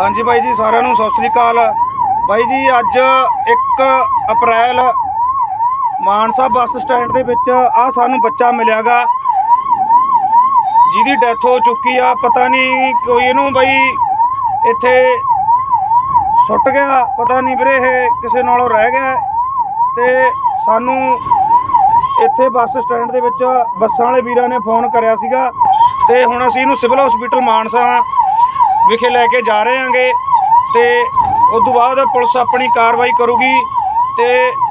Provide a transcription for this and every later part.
ਹਾਂਜੀ ਬਾਈ ਜੀ, ਸਾਰਿਆਂ ਨੂੰ ਸਤਿ ਸ੍ਰੀ ਅਕਾਲ। ਬਾਈ ਜੀ, ਅੱਜ 1 ਅਪ੍ਰੈਲ ਮਾਨਸਾ ਬੱਸ ਸਟੈਂਡ ਦੇ ਵਿੱਚ ਆ ਸਾਨੂੰ ਬੱਚਾ ਮਿਲਿਆਗਾ, ਜਿਹਦੀ ਡੈਥ ਹੋ ਚੁੱਕੀ ਆ। ਪਤਾ ਨਹੀਂ ਕੋਈ ਇਹਨੂੰ ਬਾਈ ਇੱਥੇ ਸੁੱਟ ਗਿਆ, ਪਤਾ ਨਹੀਂ ਵੀਰੇ ਇਹ ਕਿਸੇ ਨਾਲੋਂ ਰਹਿ ਗਿਆ। ਤੇ ਸਾਨੂੰ ਇੱਥੇ ਬੱਸ ਸਟੈਂਡ ਦੇ ਵਿੱਚ ਬੱਸਾਂ ਵਾਲੇ ਵੀਰਾਂ ਨੇ ਫੋਨ ਕਰਿਆ ਸੀਗਾ। ਤੇ ਹੁਣ ਅਸੀਂ ਇਹਨੂੰ ਸਿਵਲ ਹਸਪੀਟਲ ਮਾਨਸਾ ਵਿਖੇ ਲੈ ਕੇ ਜਾ ਰਹੇ ਹਾਂਗੇ ਤੇ ਉਸ ਤੋਂ ਬਾਅਦ ਪੁਲਿਸ ਆਪਣੀ ਕਾਰਵਾਈ ਕਰੂਗੀ ਤੇ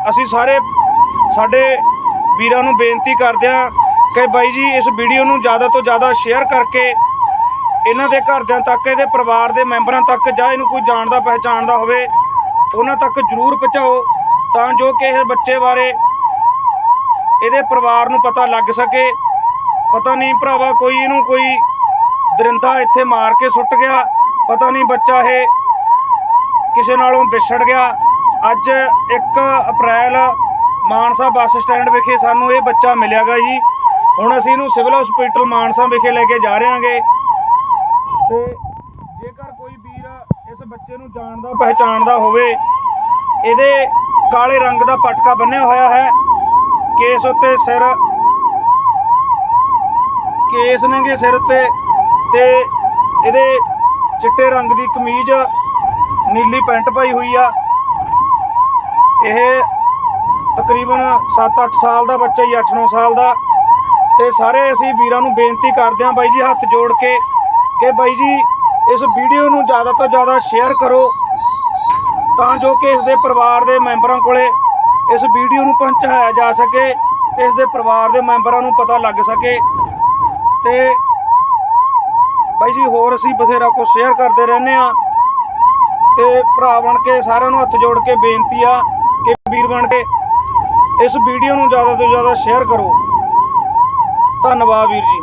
ਅਸੀਂ ਸਾਰੇ ਸਾਡੇ ਵੀਰਾਂ ਨੂੰ ਬੇਨਤੀ ਕਰਦੇ ਹਾਂ ਕਿ ਬਾਈ ਜੀ ਇਸ ਵੀਡੀਓ ਨੂੰ ਜ਼ਿਆਦਾ ਤੋਂ ਜ਼ਿਆਦਾ ਸ਼ੇਅਰ ਕਰਕੇ ਇਹਨਾਂ ਦੇ ਘਰਦਿਆਂ ਤੱਕ, ਇਹਦੇ ਪਰਿਵਾਰ ਦੇ ਮੈਂਬਰਾਂ ਤੱਕ ਜਾਂ ਇਹਨੂੰ ਕੋਈ ਜਾਣਦਾ ਪਹਿਚਾਣਦਾ ਹੋਵੇ, ਉਹਨਾਂ ਤੱਕ ਜ਼ਰੂਰ ਪਹੁੰਚਾਓ ਤਾਂ ਜੋ ਕਿ ਇਹ ਬੱਚੇ ਬਾਰੇ ਇਹਦੇ ਪਰਿਵਾਰ ਨੂੰ ਪਤਾ ਲੱਗ ਸਕੇ। ਪਤਾ ਨਹੀਂ ਭਰਾਵਾ ਕੋਈ ਇਹਨੂੰ ਕੋਈ ਦਰਿੰਦਾ ਇੱਥੇ ਮਾਰ ਕੇ ਸੁੱਟ ਗਿਆ। ਪਤਾ ਨਹੀਂ ਬੱਚਾ ਇਹ ਕਿਸੇ ਨਾਲੋਂ ਵਿਛੜ ਗਿਆ। ਅੱਜ 1 ਅਪ੍ਰੈਲ ਮਾਨਸਾ ਬੱਸ ਸਟੈਂਡ ਵਿਖੇ ਸਾਨੂੰ ਇਹ ਬੱਚਾ ਮਿਲਿਆਗਾ ਜੀ। ਹੁਣ ਅਸੀਂ ਇਹਨੂੰ ਸਿਵਲ ਹਸਪੀਟਲ ਮਾਨਸਾ ਵਿਖੇ ਲੈ ਕੇ ਜਾ ਰਹੇ ਹਾਂਗੇ ਤੇ ਜੇਕਰ ਕੋਈ ਵੀਰ ਇਸ ਬੱਚੇ ਨੂੰ ਜਾਣਦਾ, ਪਹਿਚਾਣਦਾ ਹੋਵੇ, ਇਹਦੇ ਕਾਲੇ ਰੰਗ ਦਾ ਪਟਕਾ ਬੰਨਿਆ ਹੋਇਆ ਹੈ। ਕੇਸ ਉੱਤੇ ਸਿਰ, ਕੇਸ ਨੇਗੇ ਸਿਰ ਤੇ ਤੇ ਇਹਦੇ ਚਿੱਟੇ ਰੰਗ ਦੀ ਕਮੀਜ਼ ਨੀਲੀ ਪੈਂਟ ਪਾਈ ਹੋਈ ਆ। ਇਹ ਤਕਰੀਬਨ 7-8 ਸਾਲ ਦਾ ਬੱਚਾ ਹੀ 8-9 ਸਾਲ ਦਾ। ਤੇ ਸਾਰੇ ਅਸੀਂ ਵੀਰਾਂ ਨੂੰ ਬੇਨਤੀ ਕਰਦੇ ਹਾਂ ਬਾਈ ਜੀ ਹੱਥ ਜੋੜ ਕੇ ਕਿ ਬਾਈ ਜੀ ਇਸ ਵੀਡੀਓ ਨੂੰ ਜ਼ਿਆਦਾ ਤੋਂ ਜ਼ਿਆਦਾ ਸ਼ੇਅਰ ਕਰੋ ਤਾਂ ਜੋ ਕਿ ਇਸ ਦੇ ਪਰਿਵਾਰ ਦੇ ਮੈਂਬਰਾਂ ਕੋਲੇ ਇਸ ਵੀਡੀਓ ਨੂੰ ਪਹੁੰਚਾਇਆ ਜਾ ਸਕੇ ਤੇ ਇਸ ਦੇ ਪਰਿਵਾਰ ਦੇ ਮੈਂਬਰਾਂ ਨੂੰ ਪਤਾ ਲੱਗ ਸਕੇ। ਤੇ ਬਾਈ ਜੀ, ਹੋਰ ਅਸੀਂ ਬਥੇਰਾ ਕੁਝ ਸ਼ੇਅਰ ਕਰਦੇ ਰਹਿੰਦੇ ਆ ਤੇ ਭਰਾ ਬਣ ਕੇ ਸਾਰਿਆਂ ਨੂੰ ਹੱਥ ਜੋੜ ਕੇ ਬੇਨਤੀ ਆ ਕਿ ਵੀਰ ਬਣ ਕੇ ਇਸ ਵੀਡੀਓ ਨੂੰ ਜ਼ਿਆਦਾ ਤੋਂ ਜ਼ਿਆਦਾ ਸ਼ੇਅਰ ਕਰੋ। ਧੰਨਵਾਦ ਵੀਰ ਜੀ।